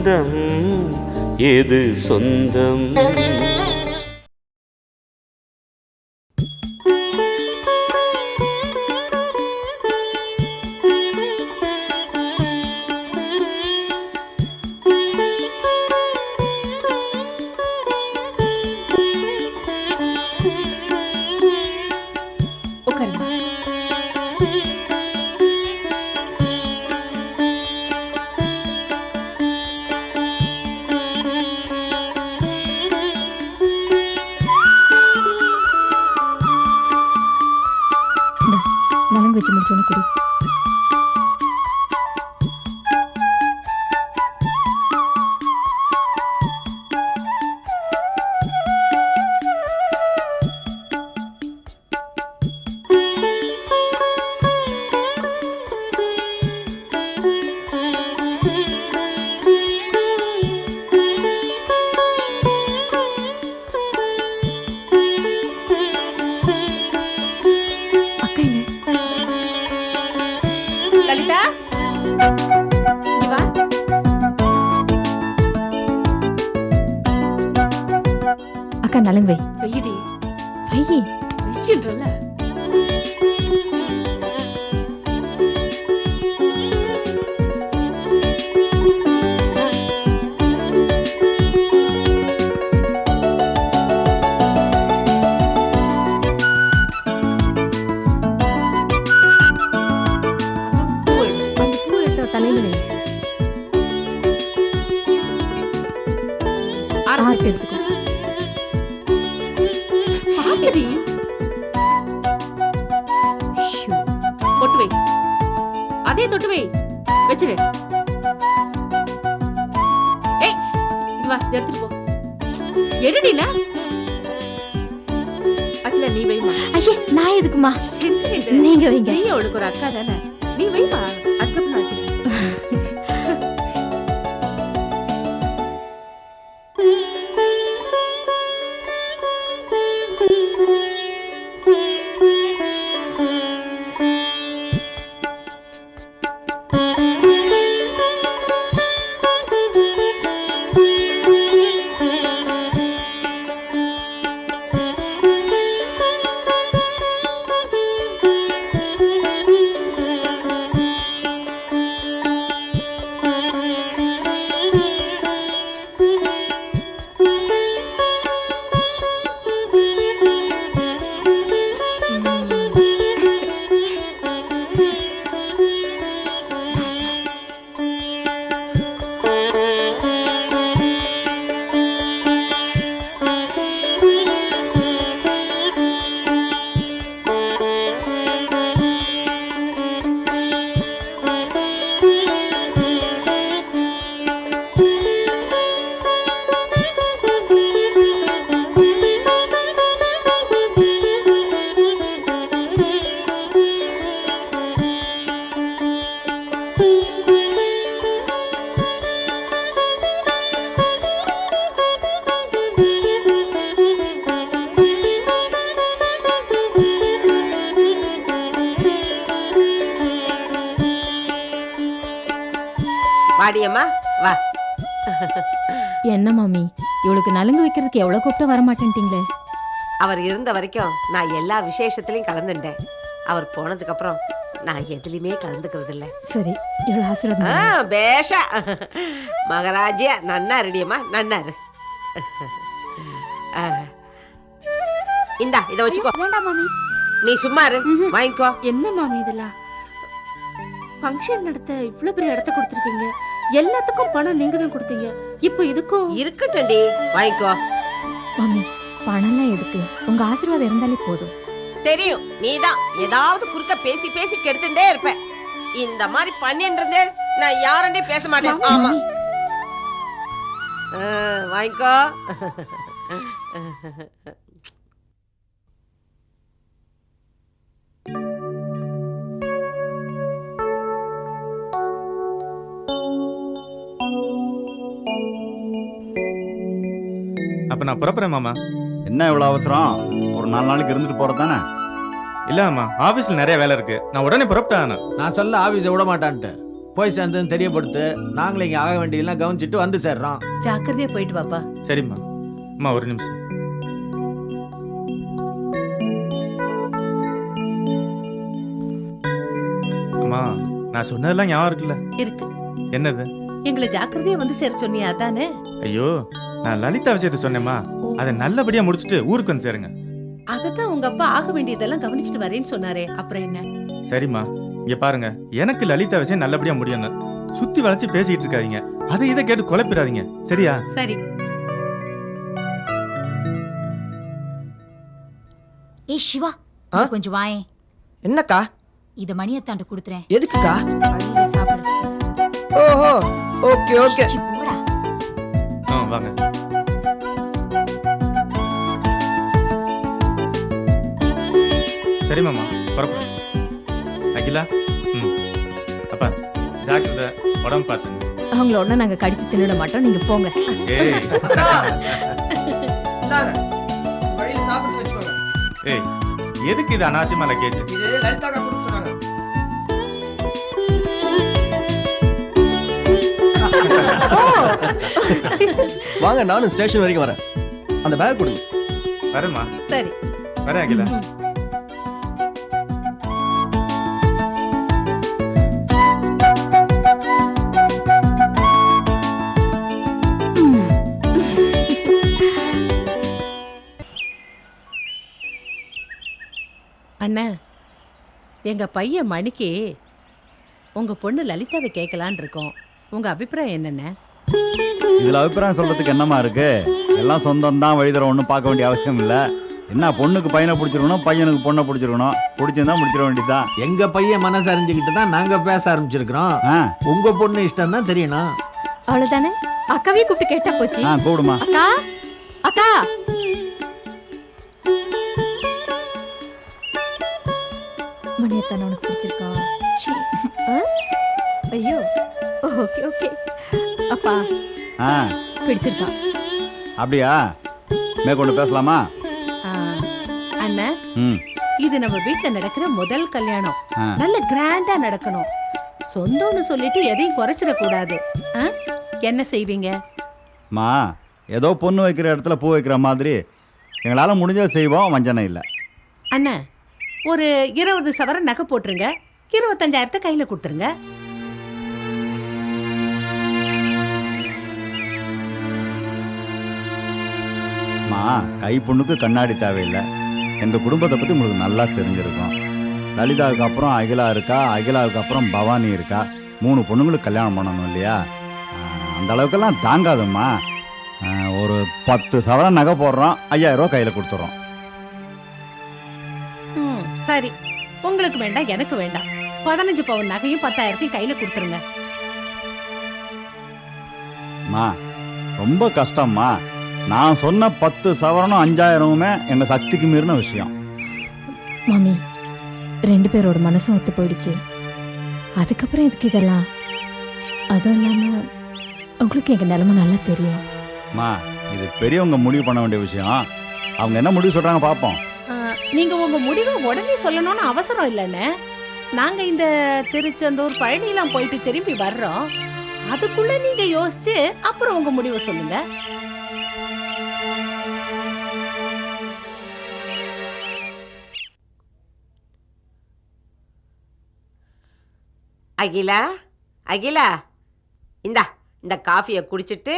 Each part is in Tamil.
சொந்தம் எது சொந்தம்? நலங்கு எதுக்குமா? நீங்க வைங்க. நீ அவளுக்கு ஒரு அக்கா தானே? நீ வைமா இவளுக்கு நலங்கு வைக்கிறதுக்கு எவ்வளவு கூப்பிட்டு வர மாட்டேன்ட்டீங்களே அவர் இருந்த வரைக்கும் நான் எல்லா விசேஷத்துலயும் கலந்துட்டேன். அவர் போனதுக்கு அப்புறம் நான் எதுலயுமே கலந்துக்கிறது இல்ல சரி ஆசீர்வாதம் ஆ. பேஷா. மகராஜியா நன்னா ரெடியம்மா நன்னா இரு. ஆ. இந்தா இத வச்சுக்கோ. வேண்டாம் மாமி. நீ சும்மா இரு. வாங்கிக்கோ. என்ன மாமி இதெல்லாம்? ஃபங்க்ஷன் நடத்த இவ்ளோ பெரிய இடத்த கொடுத்துருக்கீங்க. எல்லாத்துக்கும் பணம் நீங்க தான் கொடுத்தீங்க. இப்போ இதுக்கும் இருக்கட்டும்டி. வாங்கிக்கோ. மாமி பணம்லாம் எதுக்கு? உங்க ஆசீர்வாதம் இருந்தாலே போதும். தெரியும். நீதான். ஏதாவது குறுக்க பேசி பேசி கெடுத்துட்டே இருப்ப. இந்த மாதிரி பண்ணின்றதே நான் யாரண்டே பேச மாட்டேன். ஆமா. வாங்கிக்கோ. அப்ப நான் புறப்புறேன் மாமா. என்ன இவ்வளவு அவசரம்? ஒரு நாலு நாளைக்கு இருந்துட்டு போறது தானே இல்ல மாமா ஆபீஸ்ல நிறைய வேலை இருக்கு. நான் உடனே புறப்பட்டேன் நான் சொல்ல ஆபீஸை விட மாட்டான்ட்டு. போய் சேர்ந்ததுன்னு தெரியப்படுத்து நாங்களே இங்க ஆக வேண்டியதெல்லாம் கவனிச்சிட்டு வந்து சேர்றோம். ஜாக்கிரதையா போயிட்டு வாப்பா. சரிம்மா அம்மா ஒரு நிமிஷம். அம்மா நான் சொன்னதெல்லாம் ஞாபகம் இருக்குல்ல? இருக்கு. என்னது? எங்களை ஜாக்கிரதையா வந்து சேர சொன்னியா அதானே? ஐயோ நான் லலிதா விஷயத்த சொன்னேம்மா. அதை நல்லபடியா முடிச்சுட்டு ஊருக்கு வந்து சேருங்க. அதத்தான் உங்க அப்பா ஆக வேண்டியதெல்லாம் கவனிச்சிட்டு வரேன்னு சொன்னாரே. அப்புறம் என்ன? சரிம்மா. இங்க பாருங்க. எனக்கு லலிதா விஷயம் நல்லபடியா முடியணும் சுத்தி வளைச்சு பேசிட்டு இருக்காதீங்க. அதை இதை கேட்டு குழப்பிடாதீங்க. சரியா? சரி. ஏய் சிவா. ஆ? இங்க கொஞ்சம் வாயேன். என்னக்கா? இத மணியத்தாண்ட குடுத்துறேன். எதுக்குக்கா? வழியில சாப்பிடுறதுக்கு ஓஹோ. Okay okay. சி, ஆ வாங்க. சரி மாமா புறப்படு. அகிலா ம். அப்பா ஜாக்கிரதை உடம்பு பார்த்துங்க. அவங்கள உடனே நாங்க கடிச்சு தின்னுட மாட்டோம். நீங்க போங்க. ஏய். வழியில சாப்பிட்டு வச்சுக்கோங்க. ஏய் எதுக்கு இது அனாவசியமா லக்கேஜ் இது லலிதாக்கா கொடுக்க சொன்னாங்க. வாங்க நானும் ஸ்டேஷன் வரைக்கும் வரேன். அந்த பேக் கொடுங்க. வரேம்மா. சரி. வரேன் அகிலா. அண்ணா எங்க பையன் மணிக்கு உங்க பொண்ணு லலிதாவை கேட்கலான்னு இருக்கோம். உங்க அபிப்பிராயம் என்னென்ன? இதுல அபிப்பிராயம் சொல்றதுக்கு என்னமா இருக்கு? எல்லாம் சொந்தம் தான் வழிதர ஒன்றும் பார்க்க வேண்டிய அவசியம் இல்ல. என்ன பொண்ணுக்கு பையனை பிடிச்சிருக்கணும் பையனுக்கு பொண்ணை பிடிச்சிருக்கணும்? பிடிச்சிருந்தா முடிச்சிட வேண்டியதுதான் எங்க பையன் மனசு அறிஞ்சுக்கிட்டு தான் நாங்க பேச ஆரம்பிச்சிருக்கிறோம். ஆ. உங்க பொண்ணு இஷ்டம் தான் தெரியணும் அவ்வளவுதானே? அக்காவே கூப்பிட்டு கேட்டா போச்சு. ஆ கூப்பிடுமா. அக்கா அக்கா. மணியத்தான உனக்கு பிடிச்சிருக்கா? சீ. ஆ? ஐயோ ஓகே ஓகே. அப்பா ஆ. பிடிச்சிருக்கா அப்படியா? மேற்கொண்டு பேசலாமா? ஆ, அண்ணா ம். இது நம்ம வீட்ல நடக்கிற முதல் கல்யாணம். ஆ. நல்ல கிராண்டா நடக்கணும். சொந்தம்னு சொல்லிட்டு எதையும் குறைச்சிடக் கூடாது ஆ? என்ன செய்வீங்க? மா ஏதோ பொண்ணு வைக்கிற இடத்துல பூ வைக்கிற மாதிரி. எங்களால் முடிஞ்சதை செய்வோம் வஞ்சனை இல்லை. அண்ணா ஒரு இருபது சவரன் நகை போட்டுருங்க. இருபத்தஞ்சாயிரத்தை கையில கொடுத்துருங்க. மா கை பொண்ணுக்கு கண்ணாடி தேவையில்லை. எங்கள் குடும்பத்தை பற்றி உங்களுக்கு நல்லா தெரிஞ்சிருக்கும். லலிதாவுக்கு அப்புறம் அகிலா இருக்கா? அகிலாவுக்கு அப்புறம் பவானி இருக்கா? மூணு பொண்ணுங்களுக்கு கல்யாணம் பண்ணணும் இல்லையா? அந்த அளவுக்கெல்லாம் தாங்காதும்மா. ஒரு பத்து சவரன் நகை போடுறோம் ஐயாயிரம் ரூபா கையில் கொடுத்துட்றோம் ம், சரி. உங்களுக்கு வேண்டாம் எனக்கு வேண்டாம். பதினஞ்சு பவுன் நகையும் பத்தாயிரத்தையும் கையில கொடுத்துருங்க. ரொம்ப கஷ்டம்மா. நான் சொன்ன பத்து சவரனும் அஞ்சாயிரமுமே எங்கள் சக்திக்கு மீறின விஷயம். மாமி ரெண்டு பேரோட மனசும் ஒத்து போயிடுச்சு. அதுக்கப்புறம் எதுக்கு இதெல்லாம்? அதுவும் இல்லாம உங்களுக்கு எங்க நிலைமை நல்லா தெரியும். மா இது பெரியவங்க முடிவு பண்ண வேண்டிய விஷயம். அவங்க என்ன முடிவு சொல்கிறாங்க பார்ப்போம் நீங்க உங்க முடிவை உடனே சொல்லணும்னு அவசரம் இல்லைண்ணே. நாங்க இந்த திருச்செந்தூர் பழனிலாம் போயிட்டு திரும்பி வர்றோம். அதுக்குள்ள நீங்க யோசிச்சு அப்புறம் உங்க முடிவை சொல்லுங்க. அகிலா அகிலா இந்தா இந்த காஃபியை குடிச்சிட்டு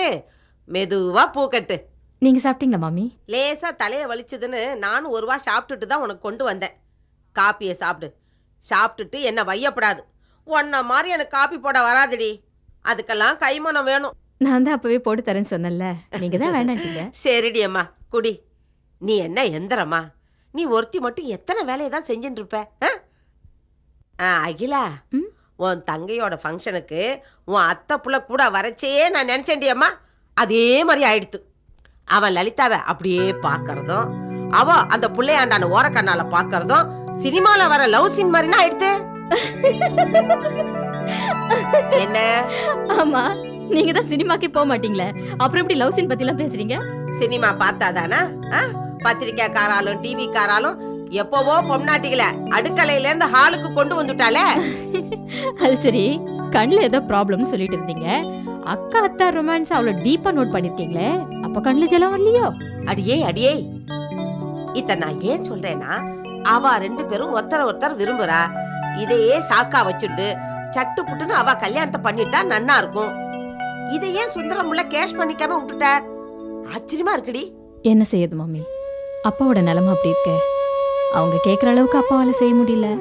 மெதுவா பூக்கட்டு நீங்க சாப்பிட்டீங்களா மாமி? லேசா தலையை வலிச்சதுன்னு நானும் ஒரு வா சாப்பிட்டுட்டு தான் உனக்கு கொண்டு வந்தேன். காப்பியை சாப்பிடு. சாப்பிட்டுட்டு என்ன வையப்படாது. உன்ன மாதிரி எனக்கு காப்பி போட வராதுடி. அதுக்கெல்லாம் கைமணம் வேணும். நான் தான் அப்பவே போட்டு தரேன்னு சொன்னேன்ல. நீங்க தான் வேண்டான்ட்டீங்க சரிடி அம்மா குடி. நீ என்ன எந்திரம்மா நீ ஒருத்தி மட்டும் எத்தனை வேலையை தான் செஞ்சுட்டு இருப்ப ஆ? அகிலா? உன் தங்கையோட ஃபங்க்ஷனுக்கு உன் அத்தை புள்ள கூட வரச்சே நான் நினைச்சேன்டி அம்மா. அதே மாதிரி ஆயிடுத்து. அவன் லலிதாவை அப்படியே பார்க்கறதும் அவ அந்த புள்ளையாண்டான ஓரக்கண்ணால பார்க்கறதும் சினிமால வர லவ் சீன் மாதிரினா ஆயிடுத்து. என்ன? ஆமா நீங்க தான் சினிமாக்கே போக மாட்டீங்களே. அப்புறம் எப்படி லவ் சீன் பத்தி எல்லாம் பேசுறீங்க? சினிமா பார்த்தாதானா? பத்திரிக்கைக்காராலும் டிவி காராலும் எப்பவோ பொம்னாட்டிகளை அடுக்கலையில இருந்து ஹாலுக்கு கொண்டு வந்துட்டாலே அது சரி கண்ணில் ஏதோ ப்ராப்ளம்னு சொல்லிட்டு இருந்தீங்க. அக்கா அத்தா ரொமான்ஸ் அவ்வளோ டீப்பாக நோட் பண்ணிருக்கீங்களே அப்போ கண்ணில் ஜலம் வரலையோ? அடியே அடியே. இத நான் ஏன் சொல்றேன்னா அவ ரெண்டு பேரும் ஒருத்தர ஒருத்தர் விரும்புறா. இதையே சாக்கா வச்சுட்டு சட்டு புட்டுன்னு அவ கல்யாணத்தை பண்ணிட்டா நன்னா இருக்கும். இதை ஏன் சுந்தரம் உள்ள கேஷ் பண்ணிக்காம விட்டுட்டார் ஆச்சரியமா இருக்குடி. என்ன செய்யுது மம்மி அப்பாவோட நிலைமை அப்படி இருக்க. அவங்க கேட்குற அளவுக்கு அப்பாவால் செய்ய முடியல.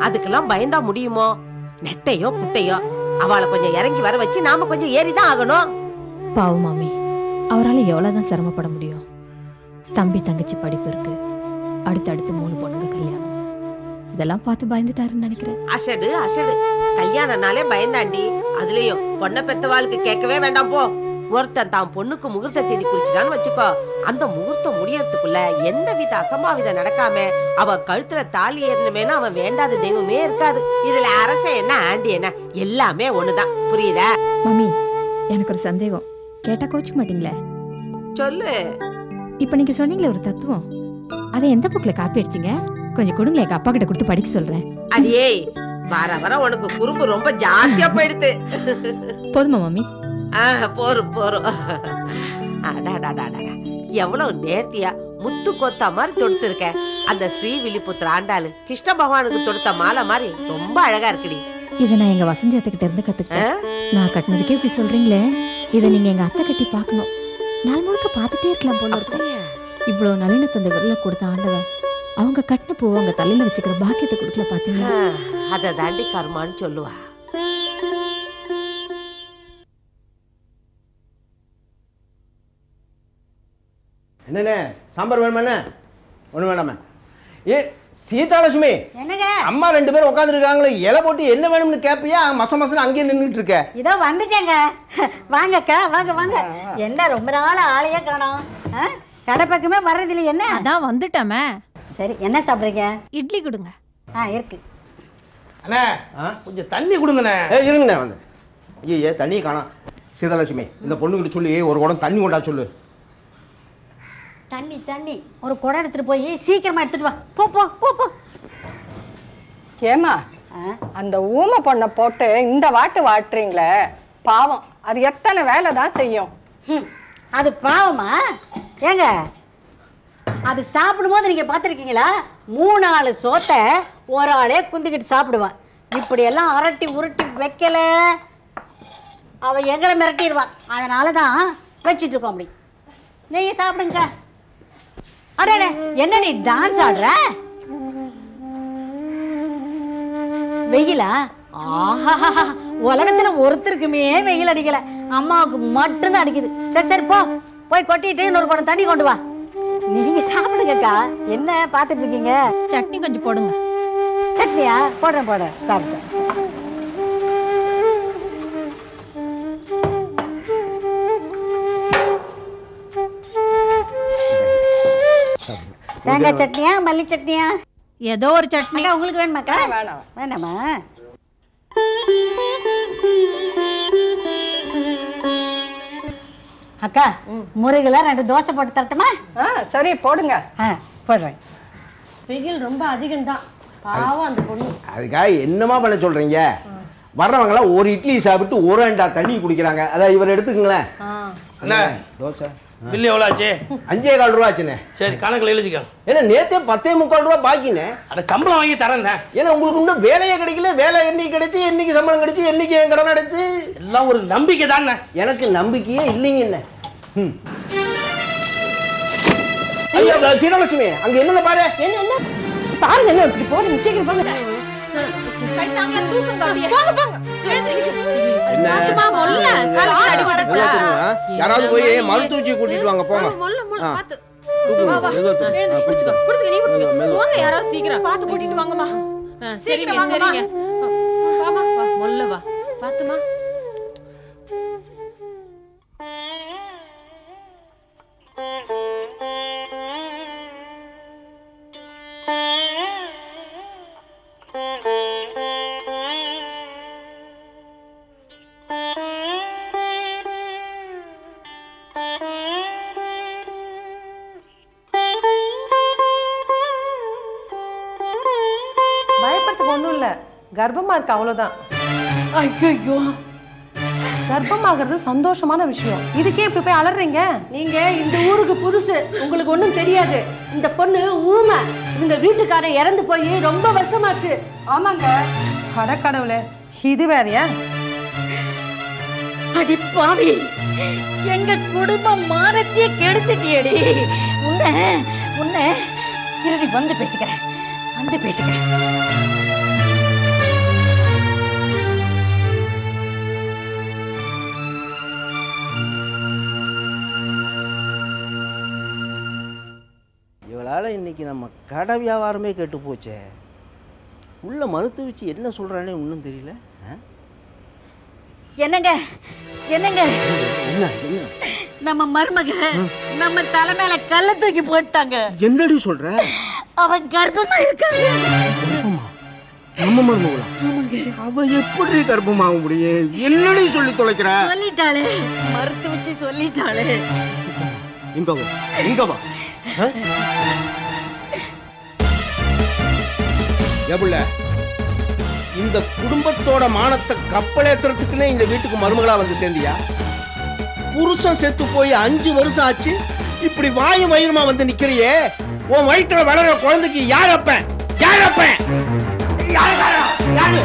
அதுக்கெல்லாம் பயந்தா முடியுமோ? நெட்டையோ குட்டையோ அவளை கொஞ்சம் இறங்கி வர வச்சு நாம கொஞ்சம் ஏறிதான் ஆகணும். பாவம் மாமி. அவரால் எவ்வளோதான் சிரமப்பட முடியும். தம்பி தங்கச்சி படிப்பு இருக்கு. அடுத்தடுத்து மூணு பொண்ணுங்க கல்யாணம். இதெல்லாம் பார்த்து பயந்துட்டாருன்னு நினைக்கிறேன். அசடு அசடு. கல்யாணம்னாலே பயந்தாண்டி. அதுலயும் பொண்ணை பெத்தவாளுக்கு கேட்கவே வேண்டாம் போ. ஒருத்தன் தான் பொண்ணுக்கு முகூர்த்த தேதி குறிச்சுதான்னு வச்சுக்கோ. அந்த முகூர்த்தம் முடியறதுக்குள்ள எந்த வித அசம்பாவிதம் நடக்காம அவ கழுத்துல தாலி ஏறணுமேனு அவன் வேண்டாத தெய்வமே இருக்காது. இதுல அரச என்ன ஆண்டி என்ன? எல்லாமே ஒண்ணுதான். புரியுதா? மம்மி எனக்கு ஒரு சந்தேகம். கேட்டா கோச்சிக்க மாட்டீங்களே? சொல்லு. இப்போ நீங்க சொன்னீங்களே ஒரு தத்துவம். அதை எந்த புக்கில் காப்பி அடிச்சிங்க? கொஞ்சம் கொடுங்களேன் எங்க அப்பா கிட்ட கொடுத்து படிக்க சொல்றேன். அடியே வர வர உனக்கு குறும்பு ரொம்ப ஜாஸ்தியா போயிடுது. போதுமா மம்மி? போரும் அடாடாடாடா எவ்வளவு நேர்த்தியா முத்து கொத்தா மாதிரி தொடுத்து இருக்க அந்த ஸ்ரீ வில்லிபுத்திர ஆண்டாளு கிருஷ்ண பகவானுக்கு தொடுத்த மாலை மாதிரி ரொம்ப அழகா இருக்குடி. இதை நான் எங்க வசந்தி அத்தை இருந்து கத்துக்கிட்டேன். நான் கட்டினதுக்கே இப்படி சொல்றீங்களே? இதை நீங்க எங்க அத்தை கட்டி பார்க்கணும். நாள் முழுக்க பார்த்துட்டே இருக்கலாம் போல இருக்கும் அப்படியா? இவ்வளோ நளினத்தை அந்த விரல கொடுத்த ஆண்டவன் அவங்க கட்டின பூவை அவங்க தலையில வச்சுக்கிற பாக்கியத்தை கொடுக்கல பாத்தீங்களா? அத தாண்டி கர்மான்னு சொல்லுவா. என்னண்ணே? சாம்பார் வேணுமாண்ணே? ஒன்றும் வேணாமே. ஏ சீதாலட்சுமி என்னங்க? அம்மா ரெண்டு பேரும் உட்காந்துருக்காங்களே இலை போட்டு என்ன வேணும்னு கேட்பியா மச மசன்னு அங்கேயே நின்றுட்டு இருக்க இதோ வந்துட்டேங்க. வாங்கக்கா வாங்க வாங்க. என்ன ரொம்ப நாள் ஆளையே காணோம். ஆ? கடை பக்கமே வர்றதில்லை என்ன? அதான் வந்துட்டோமே. சரி என்ன சாப்பிட்றீங்க? இட்லி கொடுங்க. ஆ இருக்கு. அண்ணே ஆ? கொஞ்சம் தண்ணி கொடுங்கண்ணே. ஏ இருங்கண்ணே வந்து. ஐயே தண்ணியை காணோம். சீதாலட்சுமி இந்த பொண்ணுகிட்ட சொல்லி ஒரு குடம் தண்ணி கொண்டா சொல்லு. தண்ணி தண்ணி. ஒரு குடம் எடுத்துட்டு போய் சீக்கிரமா எடுத்துட்டு வா. போ போ போ போ. ஏமா? அந்த ஊமை பொண்ணை போட்டு இந்த வாட்டு வாட்டுறீங்களே பாவம். அது எத்தனை வேலை தான் செய்யும்? ஹம், அது பாவமா? ஏங்க அது சாப்பிடும்போது நீங்க பார்த்துருக்கீங்களா? மூணு நாலு சோத்தை ஒரு ஆளே குந்திக்கிட்டு சாப்பிடுவான். இப்படியெல்லாம் அரட்டி உருட்டி வைக்கல. அவ எங்களை மிரட்டிடுவான். அதனால தான் வச்சிட்டு இருக்கோம் அப்படி. நீங்க சாப்பிடுங்க. அடே என்ன நீ டான்ஸ் ஆடுற? வெயிலா? ஆஹா உலகத்துல ஒருத்தருக்குமே வெயில் அடிக்கல. அம்மாவுக்கு மட்டும்தான் அடிக்குது. சரி சரி போ. போய் கொட்டிட்டு இன்னொரு குடம் தண்ணி கொண்டு வா. நீங்க சாப்பிடுங்கக்கா என்ன பார்த்துட்டு இருக்கீங்க? சட்னி கொஞ்சம் போடுங்க. சட்னியா? போடுறேன் போடுறேன். சாப்பிடு சாப்பிடு தேங்காய் சட்னியா மல்லி சட்னியா? ஏதோ ஒரு சட்னி. உங்களுக்கு வேணுமாக்கா வேணாம் வேணாமா. அக்கா முருகெல்லாம் ரெண்டு தோசை போட்டு தரட்டுமா? ஆ சரி போடுங்க. ஆ போடுறேன். வெயில் ரொம்ப அதிகம்தான். பாவம் அந்த பொண்ணு. அதுக்காக என்னமா பண்ண சொல்றீங்க? வர்றவங்களாம் ஒரு இட்லி சாப்பிட்டு ஒரு அண்டா தண்ணி குடிக்கிறாங்க. அதான் இவர் எடுத்துக்கங்களேன். அண்ணா. தோசை. பில்லு எவ்வளோ ஆச்சு அஞ்சே கால் ரூபா ஆச்சுண்ணே சரி கணக்கில் எழுதிக்கோ ஏன்னா நேத்தே பத்தே முக்கால் ரூபா பாக்கிண்ணே அட சம்பளம் வாங்கி தரேன்ண்ணே ஏன்னா உங்களுக்கு இன்னும் வேலையே கிடைக்கல வேலை என்னைக்கு கிடைச்சு என்னைக்கு சம்பளம் கிடைச்சு என்னைக்கு என் கடன் அடைச்சு எல்லாம் ஒரு நம்பிக்கை தானே எனக்கு நம்பிக்கையே இல்லைங்க என்ன ம். ஐயோ சீனலட்சுமி அங்க என்னென்ன பாரு பாருங்க என்ன இப்படி போடுங்க சீக்கிரம் போங்க என்ன? யாராவது போய் மருத்துவச்சி கூட்டிட்டு வாங்க போங்க. யாராவது சீக்கிரம். கூட்டிட்டு வாங்கம்மா. சரிங்க பாத்துமா கர்ப்பமாக இருக்கு அவ்வளோதான் ஐயோ கர்ப்பமாகிறது சந்தோஷமான விஷயம். இதுக்கே இப்படி போய் அலறீங்க? நீங்க இந்த ஊருக்கு புதுசு. உங்களுக்கு ஒண்ணும் தெரியாது. இந்த பொண்ணு ஊமை. இந்த வீட்டுக்காரன் இறந்து போய் ரொம்ப வருஷமாச்சு. ஆமாங்க. அடக்கடவுளே இது வேறயா? அடி பாவி. எங்க குடும்பம் மானத்தையே கெடுத்துட்டியடி. உன்னை உன்னை இருடி வந்து பேசிக்கிறேன் வந்து பேசிக்கிறேன் இவளால் இன்னைக்கு நம்ம கடை வியாபாரமே கெட்டு போச்சே. உள்ள மறுத்து வச்சு என்ன சொல்கிறானே ஒன்றும் தெரியல? என்னங்க? என்னங்க? என்ன என்ன? நம்ம மருமக நம்ம தலை மேல கல்ல தூக்கி போட்டாங்க என்னடி சொல்ற? அவன் கர்ப்பமா இருக்காங்க. கர்ப்பமா? நம்ம மருமகளா? அவ எப்படி கர்ப்பமாக முடியும்? என்னடி சொல்லி தொலைக்கிற? சொல்லிட்டாளே. மறுத்து வச்சு சொல்லிட்டாளே. இங்க வா இங்க வா. ஆ? ஏப்புள்ள இந்த குடும்பத்தோட மானத்தை கப்பலேத்துறதுக்குன்னே இந்த வீட்டுக்கு மருமகளா வந்து சேர்ந்தியா? புருஷன் செத்து போய் அஞ்சு வருஷம் ஆச்சு இப்படி வாயும் வயிறுமா வந்து நிக்கிறியே? உன் வயித்துல வளர குழந்தைக்கு யார் அப்பன் யார் அப்பன் சொல்லு.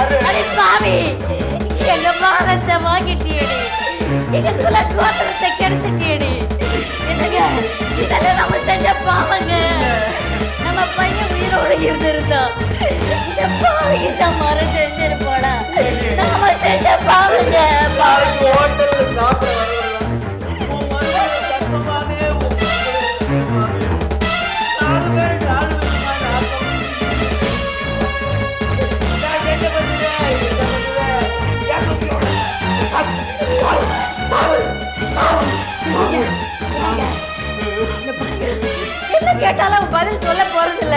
அடி பாவி எங்க மானத்தை வாங்கிட்டியடி. எங்க குல கோத்திரத்தை கெடுத்துட்டியடி. என்னங்க இதெல்லாம் நம்ம செஞ்ச பாவங்க. நம்ம பையன் உயிரோடு இருந்திருந்தோம் இந்த பாவிக்கு தான் மரம் செஞ்சிருப்போடா நாம செஞ்ச பாவங்க. பதில் சொல்ல போறது இல்ல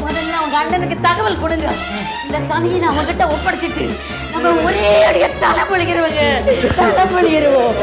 முதல்ல அவங்க அண்ணனுக்கு தகவல் கொடுங்க. இந்த சனியை நான் அவங்ககிட்ட ஒப்படைச்சிட்டு நம்ம ஒரே அடிய தலை பொழிகிறவங்க தலை பொழிகிறோம்